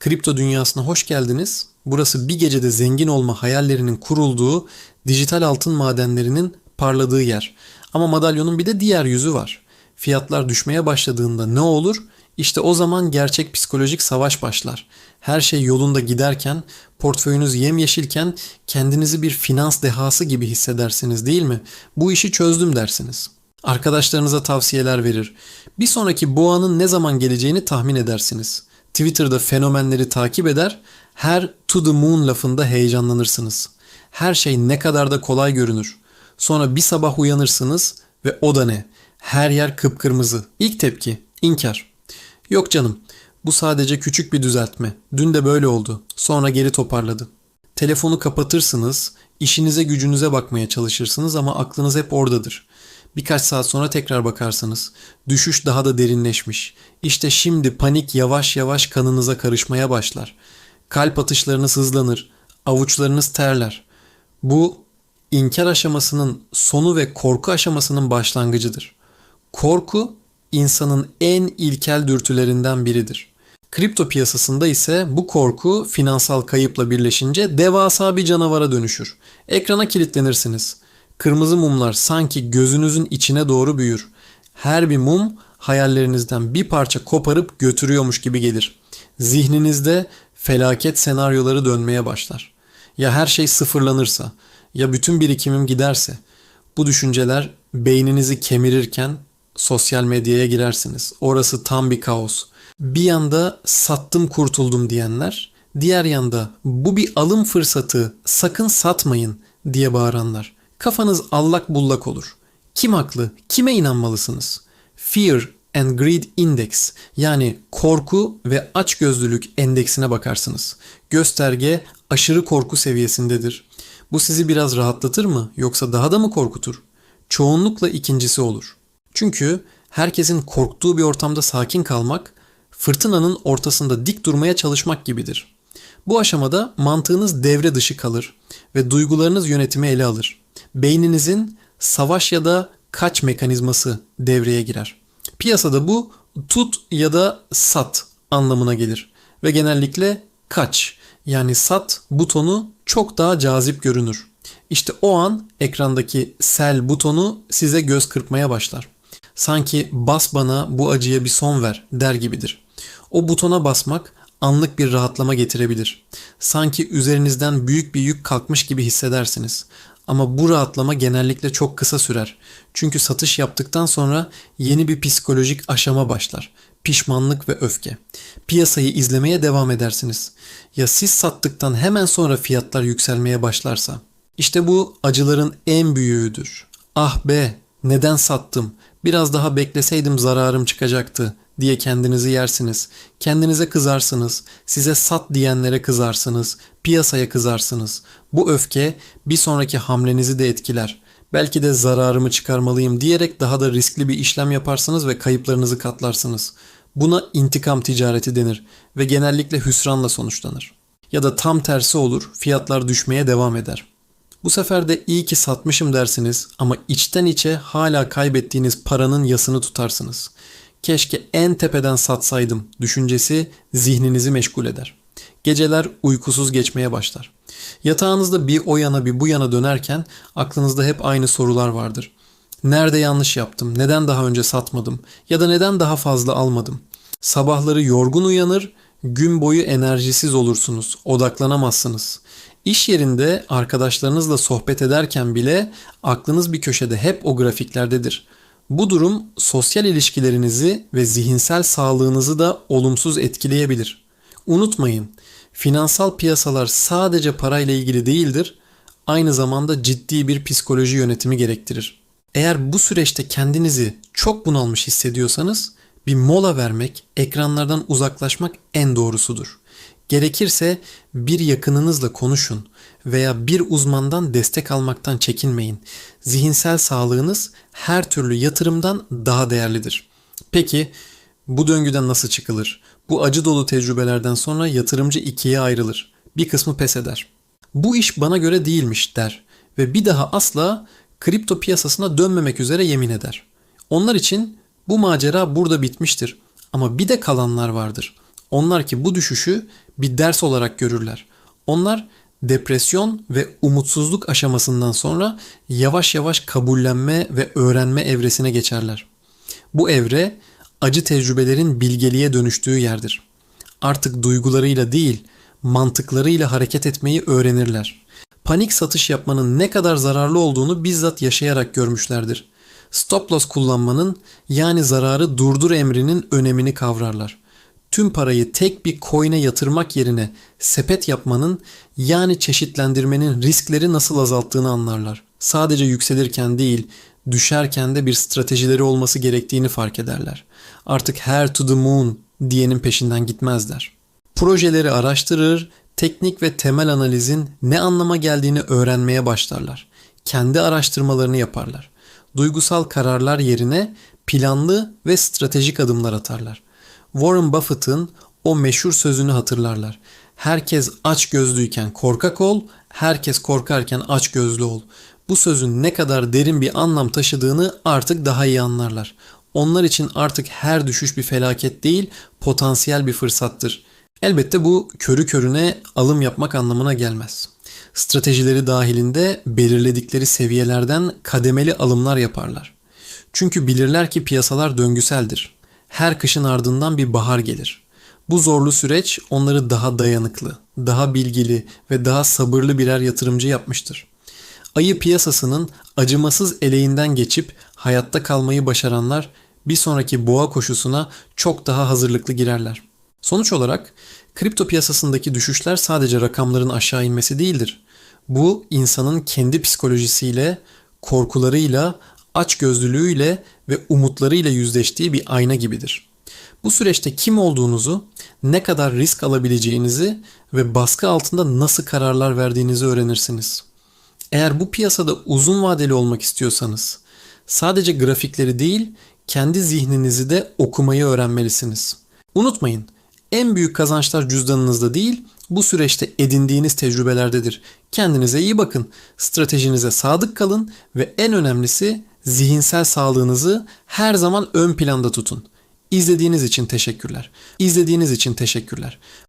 Kripto dünyasına hoş geldiniz. Burası bir gecede zengin olma hayallerinin kurulduğu, dijital altın madenlerinin parladığı yer. Ama madalyonun bir de diğer yüzü var. Fiyatlar düşmeye başladığında ne olur? İşte o zaman gerçek psikolojik savaş başlar. Her şey yolunda giderken, portföyünüz yemyeşilken kendinizi bir finans dehası gibi hissedersiniz değil mi? Bu işi çözdüm dersiniz. Arkadaşlarınıza tavsiyeler verir. Bir sonraki boğanın ne zaman geleceğini tahmin edersiniz. Twitter'da fenomenleri takip eder, her to the moon lafında heyecanlanırsınız. Her şey ne kadar da kolay görünür. Sonra bir sabah uyanırsınız ve o da ne? Her yer kıpkırmızı. İlk tepki, inkar. Yok canım, bu sadece küçük bir düzeltme. Dün de böyle oldu. Sonra geri toparladı. Telefonu kapatırsınız, işinize gücünüze bakmaya çalışırsınız ama aklınız hep oradadır. Birkaç saat sonra tekrar bakarsınız. Düşüş daha da derinleşmiş. İşte şimdi panik yavaş yavaş kanınıza karışmaya başlar. Kalp atışlarınız hızlanır, avuçlarınız terler. Bu inkar aşamasının sonu ve korku aşamasının başlangıcıdır. Korku insanın en ilkel dürtülerinden biridir. Kripto piyasasında ise bu korku finansal kayıpla birleşince devasa bir canavara dönüşür. Ekrana kilitlenirsiniz. Kırmızı mumlar sanki gözünüzün içine doğru büyür. Her bir mum hayallerinizden bir parça koparıp götürüyormuş gibi gelir. Zihninizde felaket senaryoları dönmeye başlar. Ya her şey sıfırlanırsa, ya bütün birikimim giderse. Bu düşünceler beyninizi kemirirken sosyal medyaya girersiniz. Orası tam bir kaos. Bir yanda sattım kurtuldum diyenler, diğer yanda bu bir alım fırsatı sakın satmayın diye bağıranlar. Kafanız allak bullak olur. Kim haklı? Kime inanmalısınız? Fear and Greed Index yani korku ve açgözlülük endeksine bakarsınız. Gösterge aşırı korku seviyesindedir. Bu sizi biraz rahatlatır mı yoksa daha da mı korkutur? Çoğunlukla ikincisi olur. Çünkü herkesin korktuğu bir ortamda sakin kalmak, fırtınanın ortasında dik durmaya çalışmak gibidir. Bu aşamada mantığınız devre dışı kalır ve duygularınız yönetimi ele alır. Beyninizin savaş ya da kaç mekanizması devreye girer. Piyasada bu tut ya da sat anlamına gelir ve genellikle kaç yani sat butonu çok daha cazip görünür. İşte o an ekrandaki sell butonu size göz kırpmaya başlar. Sanki bas bana bu acıya bir son ver der gibidir. O butona basmak anlık bir rahatlama getirebilir. Sanki üzerinizden büyük bir yük kalkmış gibi hissedersiniz. Ama bu rahatlama genellikle çok kısa sürer. Çünkü satış yaptıktan sonra yeni bir psikolojik aşama başlar. Pişmanlık ve öfke. Piyasayı izlemeye devam edersiniz. Ya siz sattıktan hemen sonra fiyatlar yükselmeye başlarsa? İşte bu acıların en büyüğüdür. Ah be, neden sattım? Biraz daha bekleseydim zararım çıkacaktı diye kendinizi yersiniz. Kendinize kızarsınız. Size sat diyenlere kızarsınız. Piyasaya kızarsınız. Bu öfke bir sonraki hamlenizi de etkiler. Belki de zararımı çıkarmalıyım diyerek daha da riskli bir işlem yaparsınız ve kayıplarınızı katlarsınız. Buna intikam ticareti denir ve genellikle hüsranla sonuçlanır. Ya da tam tersi olur, fiyatlar düşmeye devam eder. Bu sefer de iyi ki satmışım dersiniz ama içten içe hala kaybettiğiniz paranın yasını tutarsınız. Keşke en tepeden satsaydım düşüncesi zihninizi meşgul eder. Geceler uykusuz geçmeye başlar. Yatağınızda bir o yana bir bu yana dönerken aklınızda hep aynı sorular vardır. Nerede yanlış yaptım? Neden daha önce satmadım? Ya da neden daha fazla almadım? Sabahları yorgun uyanır, gün boyu enerjisiz olursunuz, odaklanamazsınız. İş yerinde arkadaşlarınızla sohbet ederken bile aklınız bir köşede hep o grafiklerdedir. Bu durum sosyal ilişkilerinizi ve zihinsel sağlığınızı da olumsuz etkileyebilir. Unutmayın, finansal piyasalar sadece parayla ilgili değildir, aynı zamanda ciddi bir psikoloji yönetimi gerektirir. Eğer bu süreçte kendinizi çok bunalmış hissediyorsanız bir mola vermek, ekranlardan uzaklaşmak en doğrusudur. Gerekirse bir yakınınızla konuşun veya bir uzmandan destek almaktan çekinmeyin. Zihinsel sağlığınız her türlü yatırımdan daha değerlidir. Peki bu döngüden nasıl çıkılır? Bu acı dolu tecrübelerden sonra yatırımcı ikiye ayrılır. Bir kısmı pes eder. Bu iş bana göre değilmiş der ve bir daha asla kripto piyasasına dönmemek üzere yemin eder. Onlar için bu macera burada bitmiştir. Ama bir de kalanlar vardır. Onlar ki bu düşüşü bir ders olarak görürler. Onlar depresyon ve umutsuzluk aşamasından sonra yavaş yavaş kabullenme ve öğrenme evresine geçerler. Bu evre acı tecrübelerin bilgeliğe dönüştüğü yerdir. Artık duygularıyla değil, mantıklarıyla hareket etmeyi öğrenirler. Panik satış yapmanın ne kadar zararlı olduğunu bizzat yaşayarak görmüşlerdir. Stop loss kullanmanın yani zararı durdur emrinin önemini kavrarlar. Tüm parayı tek bir coin'e yatırmak yerine sepet yapmanın yani çeşitlendirmenin riskleri nasıl azalttığını anlarlar. Sadece yükselirken değil, düşerken de bir stratejileri olması gerektiğini fark ederler. Artık her to the moon diyenin peşinden gitmezler. Projeleri araştırır, teknik ve temel analizin ne anlama geldiğini öğrenmeye başlarlar. Kendi araştırmalarını yaparlar. Duygusal kararlar yerine planlı ve stratejik adımlar atarlar. Warren Buffett'ın o meşhur sözünü hatırlarlar. Herkes aç gözlüyken korkak ol, herkes korkarken aç gözlü ol. Bu sözün ne kadar derin bir anlam taşıdığını artık daha iyi anlarlar. Onlar için artık her düşüş bir felaket değil, potansiyel bir fırsattır. Elbette bu körü körüne alım yapmak anlamına gelmez. Stratejileri dahilinde belirledikleri seviyelerden kademeli alımlar yaparlar. Çünkü bilirler ki piyasalar döngüseldir. Her kışın ardından bir bahar gelir. Bu zorlu süreç onları daha dayanıklı, daha bilgili ve daha sabırlı birer yatırımcı yapmıştır. Ayı piyasasının acımasız eleğinden geçip hayatta kalmayı başaranlar bir sonraki boğa koşusuna çok daha hazırlıklı girerler. Sonuç olarak kripto piyasasındaki düşüşler sadece rakamların aşağı inmesi değildir. Bu insanın kendi psikolojisiyle, korkularıyla, açgözlülüğüyle ve umutlarıyla yüzleştiği bir ayna gibidir. Bu süreçte kim olduğunuzu, ne kadar risk alabileceğinizi ve baskı altında nasıl kararlar verdiğinizi öğrenirsiniz. Eğer bu piyasada uzun vadeli olmak istiyorsanız, sadece grafikleri değil, kendi zihninizi de okumayı öğrenmelisiniz. Unutmayın, en büyük kazançlar cüzdanınızda değil, bu süreçte edindiğiniz tecrübelerdedir. Kendinize iyi bakın, stratejinize sadık kalın ve en önemlisi zihinsel sağlığınızı her zaman ön planda tutun. İzlediğiniz için teşekkürler. İzlediğiniz için teşekkürler.